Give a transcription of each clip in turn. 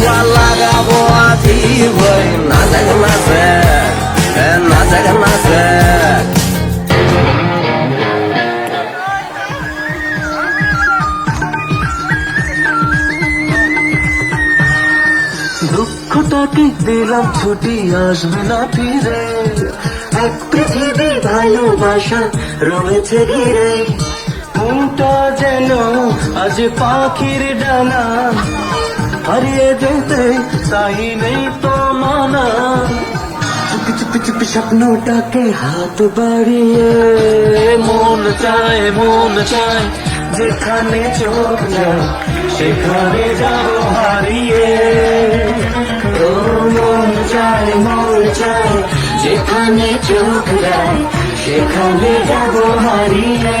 রুয়া লাগাবো আজি ভাই নাচে নাচে দুঃখটাকে দিলাম, ছুটি আসবে না ফিরে। এক পৃথিবী ভালোবাসা রয়েছে ঘিরে। মনটা যেন আজ পাখির ডানা হারিয়ে যেতে তাই নেই তো মানা। চুপি চুপি চুপি স্বপ্নটাকে হাত বাড়িয়ে। মন চায় মন চায় যেখানে চোখ যায় সেখানে যাব হারিয়ে। ও মন চায় মন চায় যেখানে চোখ যায় সেখানে যাব হারিয়ে।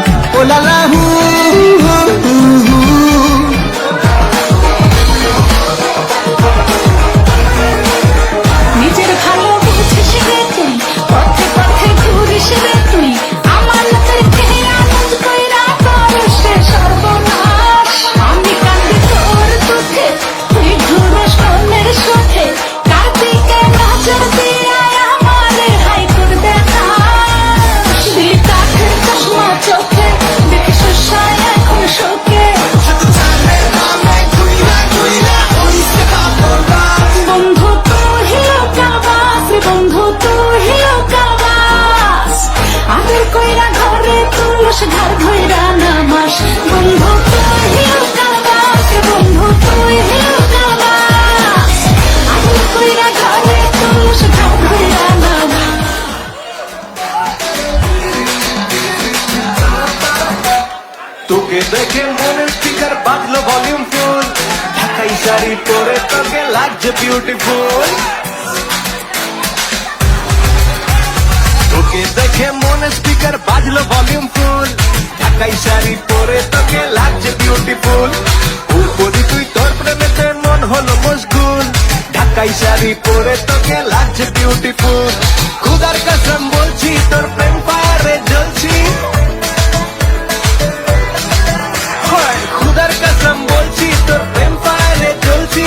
oh la la. ঘরে ঘর নামাস। বন্ধু তুই লোকাবাস বন্ধু তুই কইরা তুলস, ঘর ঘইরা নামাস। তোকে দেখে মনের স্পিকার বাজলো ভলিউম ফুল ঢাকাই শাড়ি পরে তোকে লাগছে বিউটিফুল স্পিকার বাজলো ভলিউম ফুল ঢাকাই শাড়ি পরে তোকে লাগছে বিউটিফুল উপরি তুই তোর প্রেমেতে মন হলো মশগুল। ঢাকাই শাড়ি পরে তোকে লাগছে বিউটিফুল খুদার কসম বলছি, তোর প্রেম পায়ারে জ্বলছি। খুদার কসম বলছি, তোর প্রেম পায়ে চলছি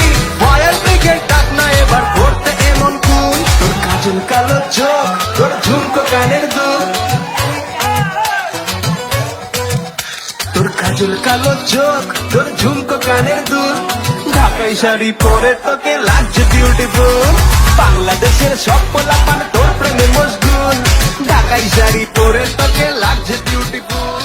কালো চোখ, তোর ঝুমকো কানের দুল। ঢাকাই শাড়ি পরে তোকে লাগছে বিউটিফুল বাংলাদেশের সব পোলাপান তোর প্রেমে মজগুল ঢাকাই শাড়ি পরে তোকে লাগছে বিউটিফুল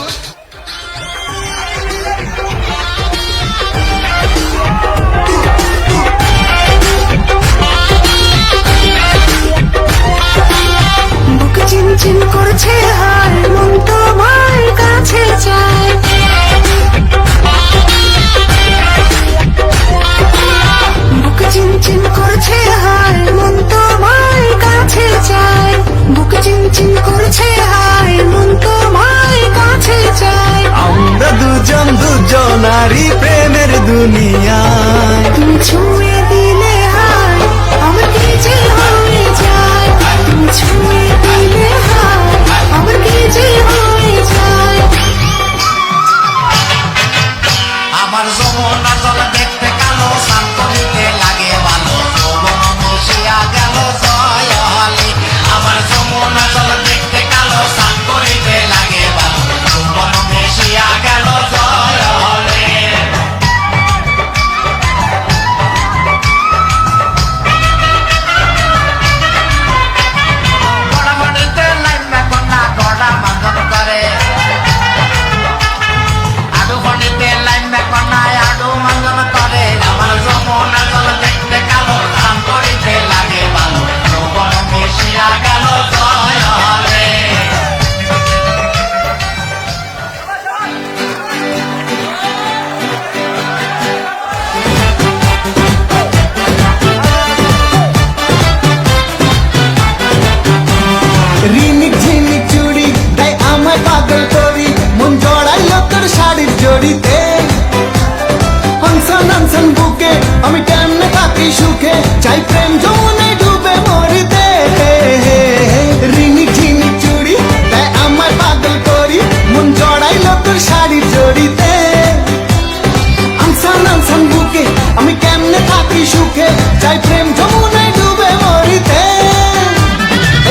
আনসান বুকে আমি কেমনে থাকি সুখে? চাই প্রেম যমুনায় ডুবে মরিতে।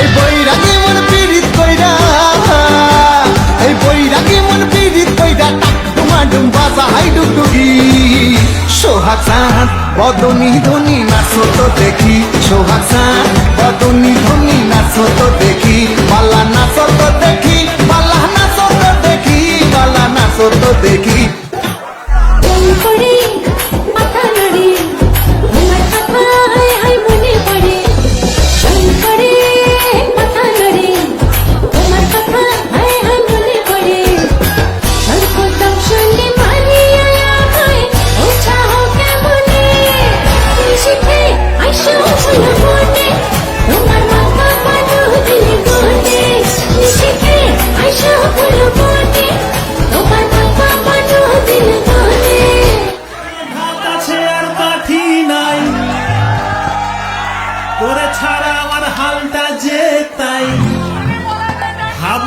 এই বৈরাগী মন পীড়িত কইরা। এই বৈরাগী মন পীড়িত কইরা টাক ডুমা ডুম বাজা হাই ডুগডুগি। সোহাগ সাত বদনি ধনি নাচো তো দেখি। সোহাগ সাত বদনি ধনি নাচো তো দেখি। পাল্লা নাচো তো দেখি পাল্লা নাচো তো দেখি পাল্লা নাচো তো দেখি।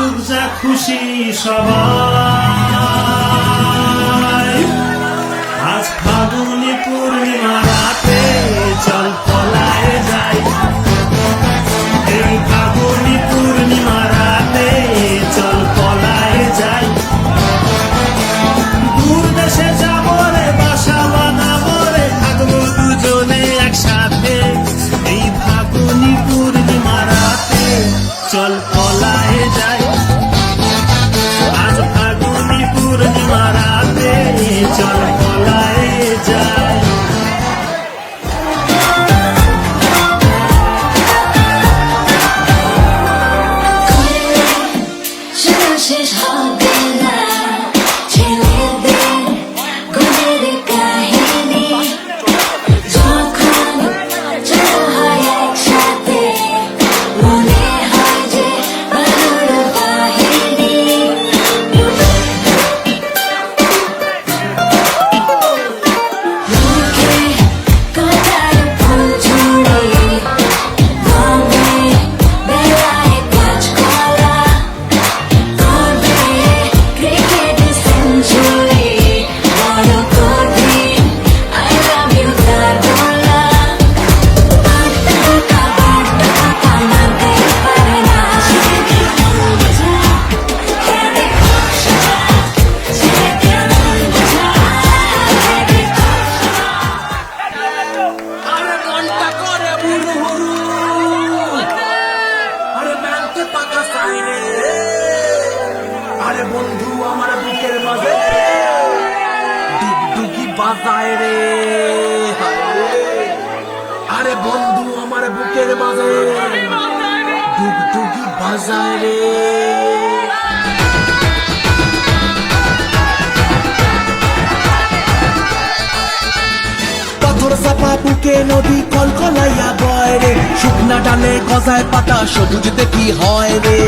ভাবুক যা খুশি সবাই। আজ ফাগুনি পূর্ণিমা বন্ধু, আমার বুকের মাঝে ডুগডুগি বাজায় রে। আরে বন্ধু, আমার বুকের মাঝে ডুগডুগি বাজায় রে। বুকে নদী কলকলাইয়া বয় রে। শুকনা ডালে গজায় পাতা, সবুজ দেখি হয় রে।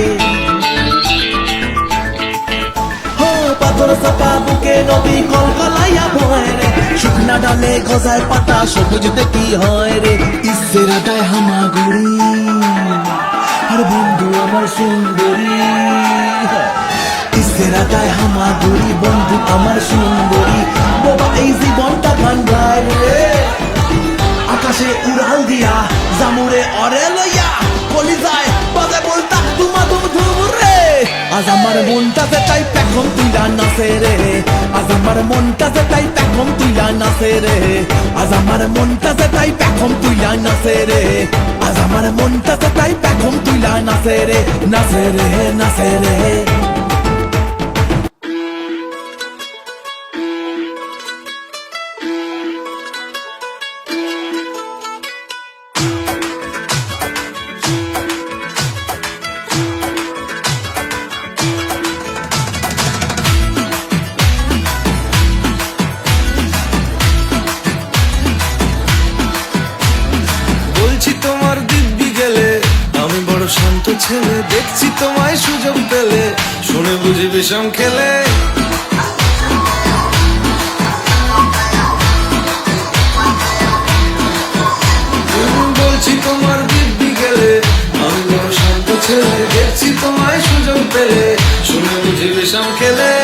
পাথর চাপা বুকে নদী কলকলাইয়া বয় রে। শুকনা ডালে গজায় পাতা, সবুজ দেখি হয় রে। ইসেরাটায় হামাগুড়ি। আর বন্ধু আমার সুন্দরী। ইসেরাটায় হামাগুড়ি, বন্ধু আমার সুন্দরী। বাবা, এই জীবনটা ভান্ডার রে। আকাশে উড়াল দিয়া জামুরে অরে লইয়া বলি যায় বাজে বলতা তুমা তুম ধুম রে আজ আমার মনটাতে তাই পেখম তুইলা নাচে রে। আজ আমার মনটাতে তাই পেখম তুইলা নাচে রে। আজ আমার মনটাতে তাই পেখম তুইলা নাচে রে। আজ আমার মনটাতে তাই পেখম তুইলা নাচে রে। নাচে রে নাচে রে। বুঝি বিষম খেলে। বলছি তোমার দিব্যি গেলে, আমি শান্ত ছেলে, দেখছি তোমায় সুযোগ পেলে, শুনে বুঝি বিষম খেলে।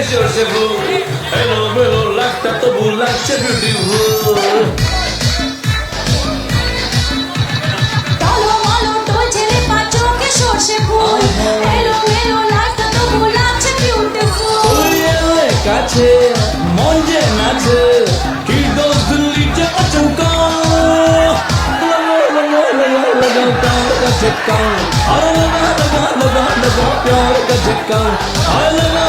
is your shampoo. Hello, hello, lacta to bu lacta beautiful. Talo malo to chele pacho ke shorse phul. Hello, hello, lacta to bu lacta beautiful. Uriye kache, monje nache, ki dos dulite achunka. लगाओ लगाओ लगाओ लगाओ प्यार का झटका